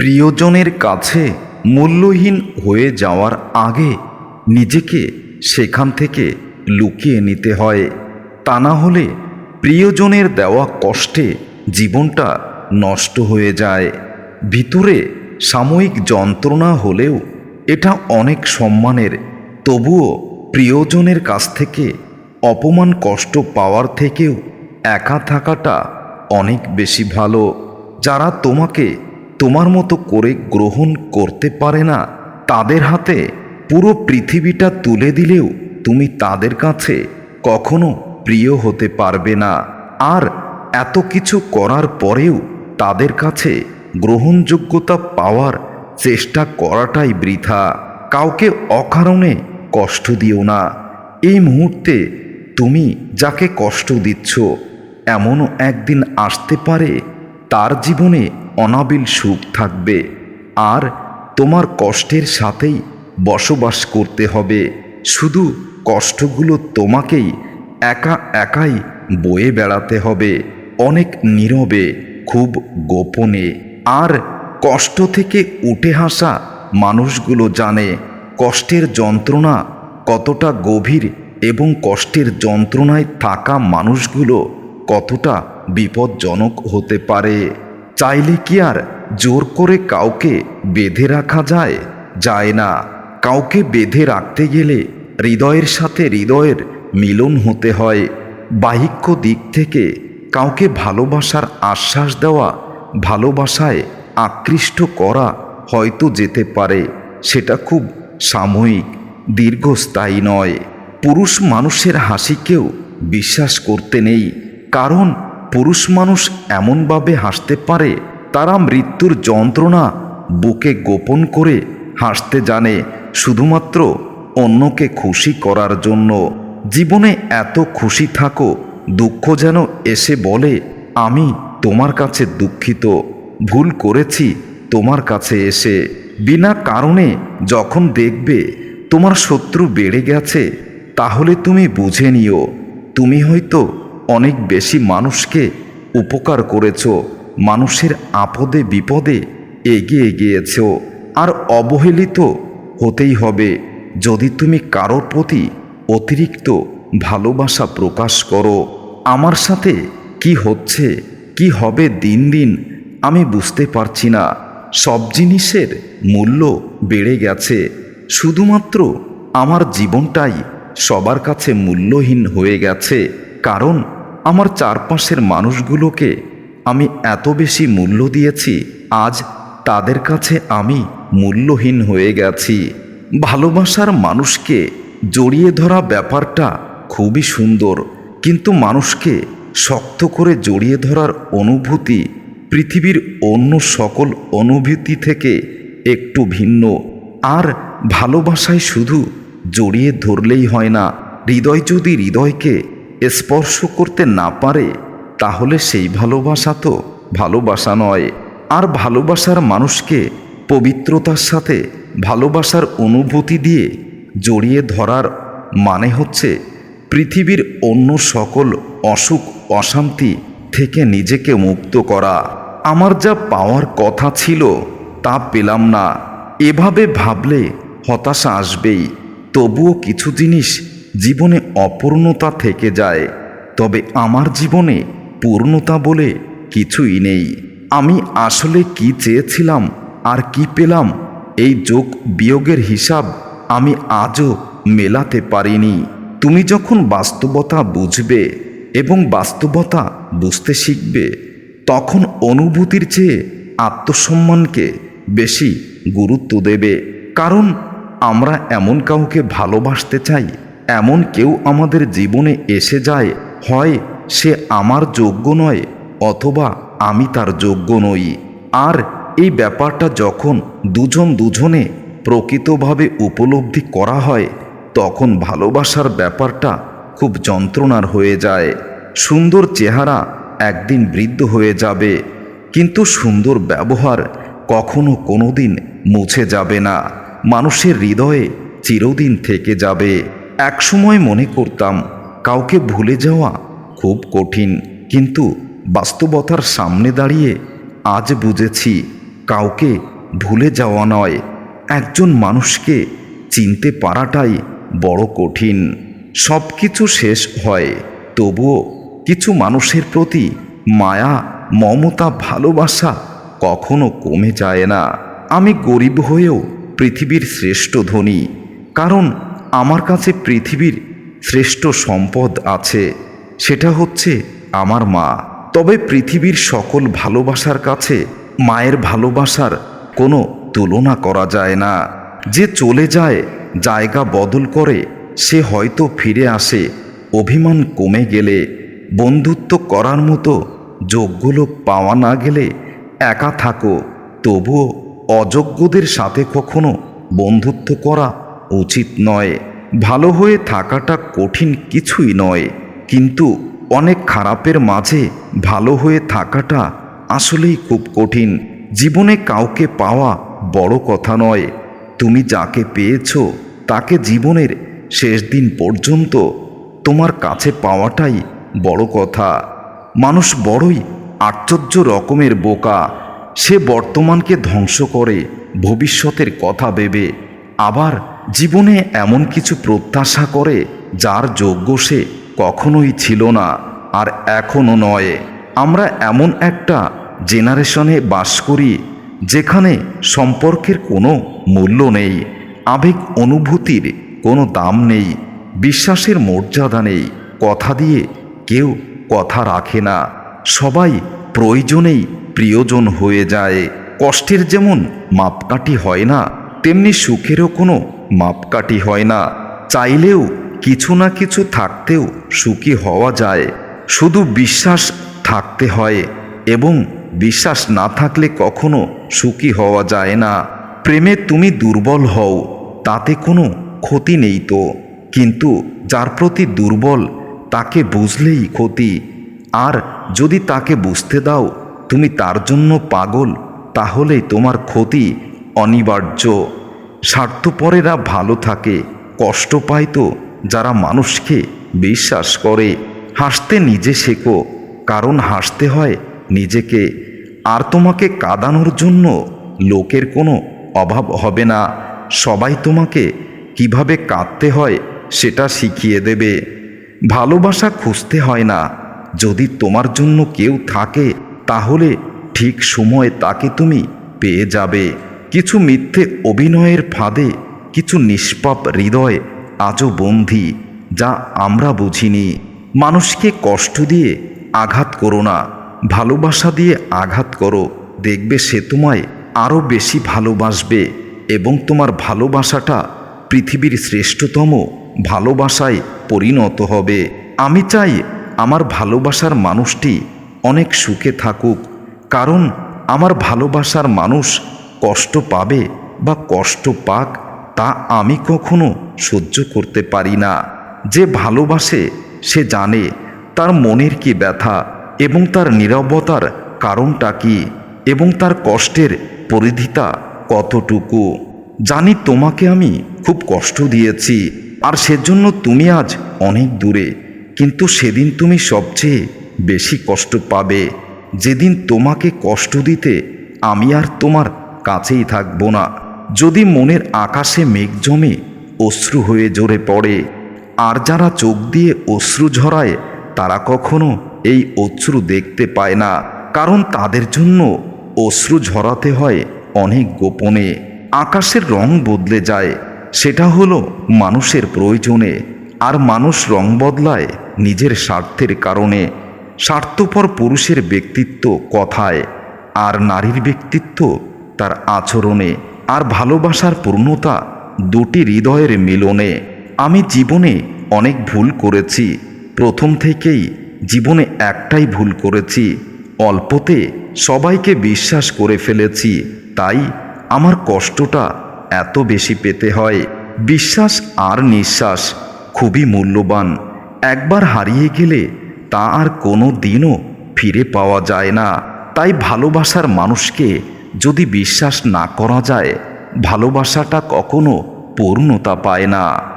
প্রিয়জনের কাছে মূল্যহীন হয়ে যাওয়ার আগে নিজেকে সেখান থেকে লুকিয়ে নিতে হয়। তা না হলে প্রিয়জনের দেওয়া কষ্টে জীবনটা নষ্ট হয়ে যায়। ভিতরে সাময়িক যন্ত্রণা হলেও এটা অনেক সম্মানের। তবুও প্রিয়জনের কাছ থেকে অপমান কষ্ট পাওয়ার থেকেও একা থাকাটা অনেক বেশি ভালো। যারা তোমাকে তোমার মতো করে গ্রহণ করতে পারে না। তাদের হাতে পুরো পৃথিবীটা তুলে দিলেও তুমি তাদের কাছে কখনো প্রিয় হতে পারবে না। আর এত কিছু করার পরেও তাদের কাছে গ্রহণযোগ্যতা পাওয়ার চেষ্টা করাটাই বৃথা। কাউকে অকারণে কষ্ট দিও না। এই মুহূর্তে তুমি যাকে কষ্ট দিচ্ছ, এমনও একদিন আসতে পারে তার জীবনে অনাবিল সুখ থাকবে। আর তোমার কষ্টের সাথেই বসবাস করতে হবে। শুধু কষ্টগুলো তোমাকেই একা একাই বয়ে বেড়াতে হবে। অনেক নীরবে, খুব গোপনে। আর কষ্ট থেকে উঠে আসা মানুষগুলো জানে, কষ্টের যন্ত্রণা কতটা গভীর এবং কষ্টের যন্ত্রণায় থাকা মানুষগুলো কতটা বিপজ্জনক হতে পারে। চাইলে কি আর জোর করে কাউকে বেঁধে রাখা যায়? যায় না। কাউকে বেঁধে রাখতে গেলে হৃদয়ের সাথে হৃদয়ের মিলন হতে হয়। বাহিক্য দিক থেকে কাউকে ভালোবাসার আশ্বাস দেওয়া, ভালোবাসায় আকৃষ্ট করা হয়তো যেতে পারে। সেটা খুব সাময়িক, দীর্ঘস্থায়ী নয়। পুরুষ মানুষের হাসিকেও বিশ্বাস করতে নেই। কারণ পুরুষ মানুষ এমনভাবে হাসতে পারে, তারা মৃত্যুর যন্ত্রণা বুকে গোপন করে হাসতে জানে, শুধুমাত্র অন্যকে খুশি করার জন্য। জীবনে এত খুশি থাকো, দুঃখ যেন এসে বলে, আমি তোমার কাছে দুঃখিত, ভুল করেছি তোমার কাছে এসে। বিনা কারণে যখন দেখবে তোমার শত্রু বেড়ে গেছে, তাহলে তুমি বুঝে নিও, তুমি হয়তো অনেক বেশি মানুষকে উপকার করেছ, মানুষের আপদে বিপদে এগিয়ে গিয়েছ। আর অবহেলিত হতেই হবে, যদি তুমি কারোর প্রতি অতিরিক্ত ভালোবাসা প্রকাশ করো। আমার সাথে কি হচ্ছে, কি হবে দিন দিন, আমি বুঝতে পারছি না। সব জিনিসের মূল্য বেড়ে গেছে, শুধুমাত্র আমার জীবনটাই সবার কাছে মূল্যহীন হয়ে গেছে, কারণ আমার চারপাশের মানুষগুলোকে আমি এত বেশি মূল্য দিয়েছি, আজ তাদের কাছে আমি মূল্যহীন হয়ে গেছি। ভালোবাসার মানুষকে জড়িয়ে ধরা ব্যাপারটা খুবই সুন্দর, কিন্তু মানুষকে শক্ত করে জড়িয়ে ধরার অনুভূতি পৃথিবীর অন্য সকল অনুভূতি থেকে একটু ভিন্ন। আর ভালোবাসায় শুধু জড়িয়ে ধরলেই হয় না, হৃদয় যদি হৃদয়কে স্পর্শ করতে না পারে, তাহলে সেই ভালোবাসা তো ভালোবাসা নয়। আর ভালোবাসার মানুষকে পবিত্রতার সাথে ভালোবাসার অনুভূতি দিয়ে জড়িয়ে ধরার মানে হচ্ছে পৃথিবীর অন্য সকল অসুখ, অশান্তি থেকে নিজেকে মুক্ত করা। আমার যা পাওয়ার কথা ছিল তা পেলাম না। এভাবে ভাবলে হতাশা আসবেই। তবুও কিছু জিনিস জীবনে অপূর্ণতা থেকে যায়, তবে আমার জীবনে পূর্ণতা বলে কিছুই নেই। আমি আসলে কি চেয়েছিলাম আর কি পেলাম, এই যোগ বিয়োগের হিসাব আমি আজও মেলাতে পারিনি। তুমি যখন বাস্তবতা বুঝবে এবং বাস্তবতা বুঝতে শিখবে, তখন অনুভূতির চেয়ে আত্মসম্মানকে বেশি গুরুত্ব দেবে। কারণ আমরা এমন কাউকে ভালোবাসতে চাই এমন কেউ আমাদের জীবনে এসে যায়, হয় সে আমার যোগ্য নয় অথবা আমি তার যোগ্য নই। আর এই ব্যাপারটা যখন দুজন দুজনে প্রকৃতভাবে উপলব্ধি করা হয়, তখন ভালোবাসার ব্যাপারটা খুব যন্ত্রণার হয়ে যায়। সুন্দর চেহারা একদিন বৃদ্ধ হয়ে যাবে, কিন্তু সুন্দর ব্যবহার কখনো কোনো দিন মুছে যাবে না। মানুষের হৃদয়ে চিরদিন থেকে যাবে। একসময় মনে করতাম, কাউকে ভুলে যাওয়া খুব কঠিন। কিন্তু বাস্তবতার সামনে দাঁড়িয়ে আজ বুঝেছি, কাউকে ভুলে যাওয়া নয়। একজন মানুষকে চিনতে পারাটাই বড় কঠিন। সব কিছু শেষ হয়, তবুও কিছু মানুষের প্রতি মায়া, মমতা, ভালোবাসা কখনো কমে যায় না। আমি গরিব হয়েও পৃথিবীর শ্রেষ্ঠ ধনী, কারণ আমার কাছে পৃথিবীর শ্রেষ্ঠ সম্পদ আছে, সেটা হচ্ছে আমার মা। তবে পৃথিবীর সকল ভালোবাসার কাছে মায়ের ভালোবাসার কোনো তুলনা করা যায় না। যে চলে যায়, জায়গা বদল করে, সে হয়তো ফিরে আসে, অভিমান কমে গেলে, বন্ধুত্ব করার মতো যোগ্য লোক পাওয়া না গেলে একা থাকো, তবুও অযোগ্যদের সাথে কখনো বন্ধুত্ব করা উচিত নয়। ভালো হয়ে থাকাটা কঠিন কিছুই নয়। কিন্তু অনেক খারাপের মাঝে ভালো হয়ে থাকাটা আসলেই খুব কঠিন। জীবনে কাউকে পাওয়া বড় কথা নয়। তুমি যাকে পেয়েছ, তাকে জীবনের শেষ দিন পর্যন্ত তোমার কাছে পাওয়াটাই বড় কথা। মানুষ বড়ই আশ্চর্য রকমের বোকা। সে বর্তমানকে ধ্বংস করে, ভবিষ্যতের কথা ভেবে। আবার জীবনে এমন কিছু প্রত্যাশা করে যার যোগ্য সে কখনোই ছিল না আর এখনও নয়। আমরা এমন একটা জেনারেশনে বাস করি যেখানে সম্পর্কের কোনো মূল্য নেই, আবেগ অনুভূতির কোনো দাম নেই, বিশ্বাসের মর্যাদা নেই, কথা দিয়ে কেউ কথা রাখে না, সবাই প্রয়োজনেই প্রিয়জন হয়ে যায়, কষ্টের যেমন মাপকাঠি হয় না, তেমনি সুখেরও কোনো মাপকাঠি হয় না। চাইলেও কিছু না কিছু থাকতেও সুখী হওয়া যায়। শুধু বিশ্বাস থাকতে হয় এবং বিশ্বাস না থাকলে কখনো সুখী হওয়া যায় না। প্রেমে তুমি দুর্বল হও, তাতে কোনো ক্ষতি নেই তো। কিন্তু যার প্রতি দুর্বল, তাকে বুঝলেই ক্ষতি। আর যদি তাকে বুঝতে দাও, তুমি তার জন্য পাগল তাহলেই তোমার ক্ষতি অনিবার্য। স্বার্থপরেরা ভালো থাকে, কষ্ট পায় তো যারা মানুষকে বিশ্বাস করে। হাসতে নিজে শেখো, কারণ হাসতে হয় নিজেকে। আর তোমাকে কাঁদানোর জন্য লোকের কোনো অভাব হবে না। সবাই তোমাকে কীভাবে কাঁদতে হয় সেটা শিখিয়ে দেবে। ভালোবাসা খুঁজতে হয় না, যদি তোমার জন্য কেউ থাকে, তাহলে ঠিক সময়ে তাকে তুমি পেয়ে যাবে। কিছু মিথ্যে অভিনয়ের ফাঁদে, কিছু নিষ্পাপ হৃদয় আজও বন্ধি যা আমরা বুঝিনি। মানুষকে কষ্ট দিয়ে আঘাত করো না, ভালোবাসা দিয়ে আঘাত করো। দেখবে সে তোমায় আরও বেশি ভালোবাসবে এবং তোমার ভালোবাসাটা পৃথিবীর শ্রেষ্ঠতম ভালোবাসায় পরিণত হবে। আমি চাই আমার ভালোবাসার মানুষটি অনেক সুখে থাকুক, কারণ আমার ভালোবাসার মানুষ কষ্ট পাবে বা কষ্ট পাক তা আমি কখনো সহ্য করতে পারি না। যে ভালোবাসে, সে জানে তার মনের কি ব্যথা এবং তার নীরবতার কারণটা কি এবং তার কষ্টের পরিধিতা কতটুকু। জানি তোমাকে আমি খুব কষ্ট দিয়েছি আর সেজন্য তুমি আজ অনেক দূরে, কিন্তু সেদিন তুমি সবচেয়ে বেশি কষ্ট পাবে। যেদিন তোমাকে কষ্ট দিতে আমি আর তোমার কাছেই থাকব না। যদি মনের আকাশে মেঘ জমে অশ্রু হয়ে জোরে পড়ে, আর যারা চোখ দিয়ে অশ্রু ঝরায়, তারা কখনো এই অশ্রু দেখতে পায় না, কারণ তাদের জন্য অশ্রু ঝরাতে হয় অনেক গোপনে। আকাশের রং বদলে যায়, সেটা হলো মানুষের প্রয়োজনে, আর মানুষ রং বদলায় নিজের স্বার্থের কারণে। স্বার্থপর পুরুষের ব্যক্তিত্ব কথায়, আর নারীর ব্যক্তিত্ব তার আচরণে আর ভালোবাসার পূর্ণতা দুটি হৃদয়ের মিলনে। আমি জীবনে অনেক ভুল করেছি। প্রথম থেকেই জীবনে একটাই ভুল করেছি। অল্পতে সবাইকে বিশ্বাস করে ফেলেছি। তাই আমার কষ্টটা এত বেশি পেতে হয়। বিশ্বাস আর নিঃশ্বাস খুবই মূল্যবান। একবার হারিয়ে গেলে তা আর কোনো দিনও ফিরে পাওয়া যায় না। তাই ভালোবাসার মানুষকে যদি বিশ্বাস না করা যায় ভালোবাসাটা কখনো পূর্ণতা পায় না।